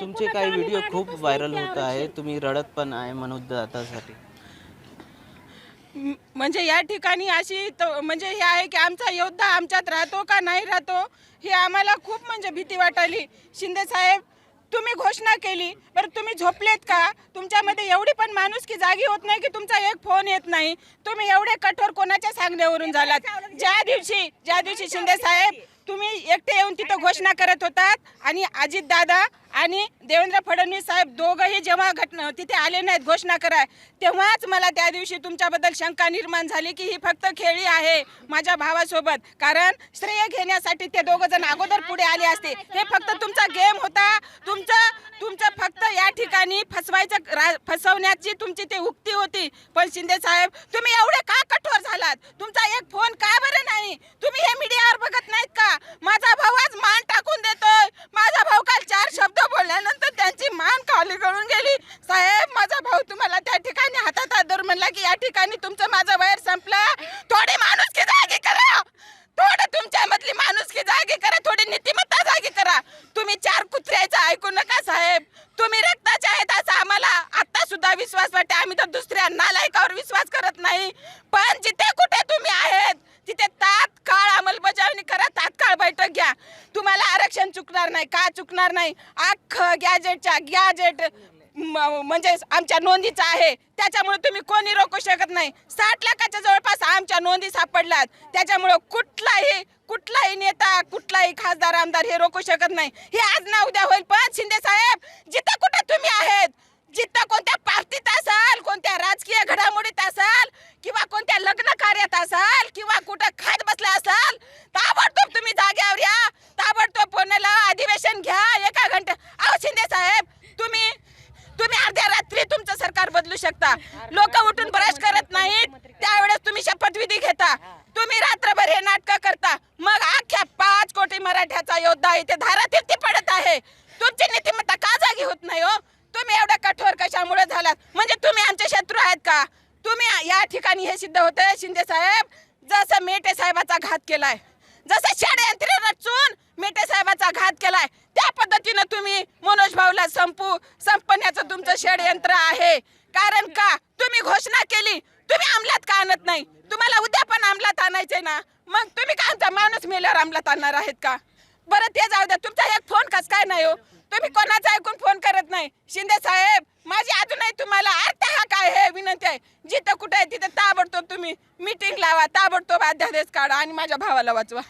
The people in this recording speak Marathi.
तुमचे काही व्हिडिओ खूप व्हायरल होत आहे. तुम्ही रडत पण आहे मनोज दादासाठी. म्हणजे या ठिकाणी अशी तो- म्हणजे हे आहे की आमचा योद्धा आमच्यात राहतो का नाही राहतो हे आम्हाला खूप म्हणजे भीती वाटायली. शिंदे साहेब तुम्ही घोषणा केली बरं तुम्ही झोपलेत का? तुमच्यामध्ये एवढी पण माणूस की जागी होत नाही की तुमचा एक फोन येत नाही. तुम्ही एवढे कठोर कोणाच्या सांगण्यावरून झालात ज्या दिवशी ज्या दिवशी शिंदे साहेब तुम्ही एकटे येऊन तिथं घोषणा करत होतात आणि अजित दादा आणि देवेंद्र फडणवीस साहेब दोघंही जेव्हा घटना तिथे आले नाहीत घोषणा कराय तेव्हाच मला त्या दिवशी तुमच्याबद्दल शंका निर्माण झाली की ही फक्त खेळी आहे माझ्या भावासोबत. कारण श्रेय घेण्यासाठी ते दोघं जण अगोदर पुढे आले असते. हे फक्त तुमचा गेम होता. तुमचं तुमचं फक्त या ठिकाणी फसवायचं रा- फसवण्याची तुमची ते उक्ती होती. पण शिंदे साहेब तुम्ही एवढे का कठोर झालात? तुमचा एक फोन का बरं नाही तुम्ही हे मीडियावर बघत नाहीत का माझा भाऊ आज मान टाकून देतोय माझा भाऊ काल चार शब्द बोलल्यानंतर त्यांची मान खाली गळून गेली साहेब माझा भाऊ तुम्हाला त्या ठिकाणी हातात हात धरून म्हणला की या ठिकाणी तुमचा वैर संपलं थोडी माणूस की जागी करा. थोडं तुमच्या मधली माणूस की जागी करा थोडी नीतिमत्ता जागी करा. तुम्ही चार कुत्र्याचं ऐकू नका साहेब. तुम्ही रक्ताचे आहेत असं आम्हाला आता सुद्धा विश्वास वाटते. आम्ही तर दुसऱ्या नालायकावर विश्वास करत नाही. पण जिथे कुठे तुम्ही आहेत तिथे तात्काळ अंमलबजावणी करा तात्काळ बैठक घ्या. तुम्हाला आरक्षण चुकणार नाही का चुकणार नाही? अख्खं गॅजेटच्या गॅजेट म्हणजे आमच्या नोंदीचं आहे. त्याच्यामुळे तुम्ही कोणी रोखू शकत नाही. साठ लाखाच्या जवळपास आमच्या नोंदी सापडल्यात. त्याच्यामुळं कुठलाही कुठलाही नेता कुठलाही खासदार आमदार हे रोखू शकत नाही. हे आज ना उद्या होईल. पण शिंदे साहेब जिथं कुठं तुम्ही आहेत जिथं कोणत्या पार्टीत असाल कोणत्या राजकीय घडामोड असाल किंवा कोणत्या लग्न कार्यात असाल किंवा कुठं खात बसला असाल ताबडतोब तुम्ही जाग्यावर या ताबडतोब पुण्याला अधिवेशन घ्या एका घंटा अहो शिंदे साहेब तुम्ही तुम्ही अर्ध्या रात्री तुमचं सरकार बदलू शकता. लोक उठून ब्रश करत नाहीत. त्यावेळेस तुम्ही शपथविधी घेता. तुम्ही रात्रभर हे नाटक करता. मग अख्ख्या पाच कोटी मराठ्याचा योद्धा इथे धारातीर्थी पडत आहे. तुमची नीतिमत्ता का जागी होत नाही हो? तुम्ही एवढ्या कठोर कशामुळे झालात? म्हणजे तुम्ही आमचे शत्रू आहेत का? तुम्ही या ठिकाणी हे सिद्ध होतंय शिंदे साहेब. जसं मेटे साहेबाचा घात केलाय. जसं षडयंत्र रचून मेटे साहेबाचा घात केलाय. त्या पद्धतीनं तुम्ही मनोज भाऊला संपू संपण्याचं तुमचं षडयंत्र आहे. कारण का? तुम्ही घोषणा केली. तुम्ही अंमलात का आणत नाही? तुम्हाला उद्या पण अंमलात आणायचे ना? मग तुम्ही काय आमचा माणूस मेल्यावर अंमलात आणणार आहेत का? बरं ते जाऊ द्या. तुमचा एक फोन कस काय नाही हो? तुम्ही कोणाचा ऐकून फोन करत नाही? शिंदे साहेब माझी अजूनही तुम्हाला अर्थ हा काय हे विनंती आहे. जिथं कुठे आहे तिथं ताबडतोब तुम्ही मीटिंग लावा ताबडतोब अध्यादेश काढा आणि माझ्या भावाला वाचवा.